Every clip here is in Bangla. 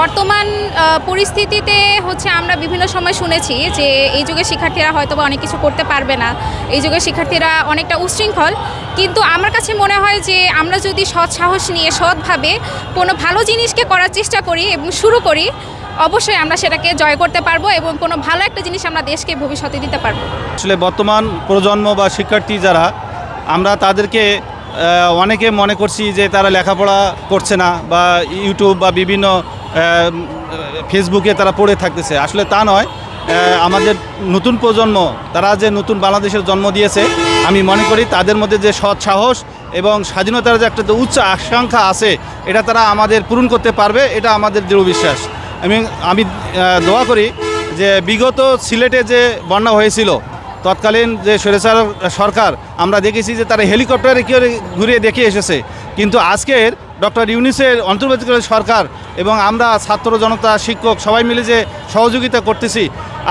বর্তমান পরিস্থিতিতে হচ্ছে আমরা বিভিন্ন সময় শুনেছি যে এই যুগের শিক্ষার্থীরা হয়তো বা অনেক কিছু করতে পারবে না। এই যুগের শিক্ষার্থীরা অনেকটা উশৃঙ্খল। কিন্তু আমার কাছে মনে হয় যে আমরা যদি সৎ সাহস নিয়ে, সৎভাবে কোনো ভালো জিনিসকে করার চেষ্টা করি এবং শুরু করি, অবশ্যই আমরা সেটাকে জয় করতে পারব এবং কোনো ভালো একটা জিনিস আমরা দেশকে ভবিষ্যতে দিতে পারব। আসলে বর্তমান প্রজন্ম বা শিক্ষার্থী যারা, আমরা তাদেরকে অনেকে মনে করছি যে তারা লেখাপড়া করছে না বা ইউটিউব বা বিভিন্ন ফেসবুকে তারা পড়ে থাকতেছে। আসলে তা নয়। আমাদের নতুন প্রজন্ম, তারা যে নতুন বাংলাদেশের জন্ম দিয়েছে, আমি মনে করি তাদের মধ্যে যে সৎ সাহস এবং স্বাধীনতার যে একটা উচ্চ আকাঙ্ক্ষা আছে, এটা তারা আমাদের পূরণ করতে পারবে, এটা আমাদের দৃঢ় বিশ্বাস। আমি আমি দোয়া করি যে বিগত সিলেটে যে বন্যা হয়েছিল, তৎকালীন যে সরেসার সরকার, আমরা দেখেছি যে তারা হেলিকপ্টারে করে ঘুরে দেখে এসেছে। কিন্তু আজকের ডক্টর ইউনিসের অন্তর্বর্তীকালীন সরকার এবং আমরা ছাত্র জনতা, শিক্ষক সবাই মিলে যে সহযোগিতা করতেছি,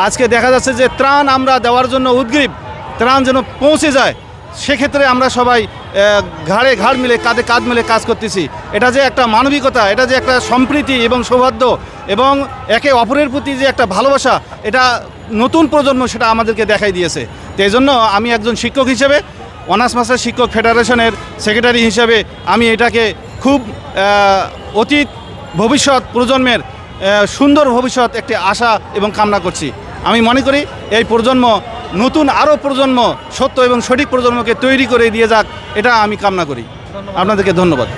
আজকে দেখা যাচ্ছে যে ত্রাণ আমরা দেওয়ার জন্য উদ্গ্রীব, ত্রাণ যেন পৌঁছে যায়, সেক্ষেত্রে আমরা সবাই ঘাড়ে ঘাড় মিলে, কাঁধে কাঁধ মিলে কাজ করতেছি। এটা যে একটা মানবিকতা, এটা যে একটা সম্প্রীতি এবং সৌহার্দ্য এবং একে অপরের প্রতি যে একটা ভালোবাসা, এটা নতুন প্রজন্ম সেটা আমাদেরকে দেখাই দিয়েছে। তো এই জন্য আমি একজন শিক্ষক হিসেবে, অনার্স মাস্টার শিক্ষক ফেডারেশনের সেক্রেটারি হিসেবে আমি এটাকে খুব অতীত ভবিষ্যৎ প্রজন্মের সুন্দর ভবিষ্যৎ একটি আশা এবং কামনা করছি। আমি মনে করি এই প্রজন্ম নতুন আরও প্রজন্ম সত্য এবং সঠিক প্রজন্মকে তৈরি করে দিয়ে যাক এটা আমি কামনা করি। আপনাদেরকে ধন্যবাদ।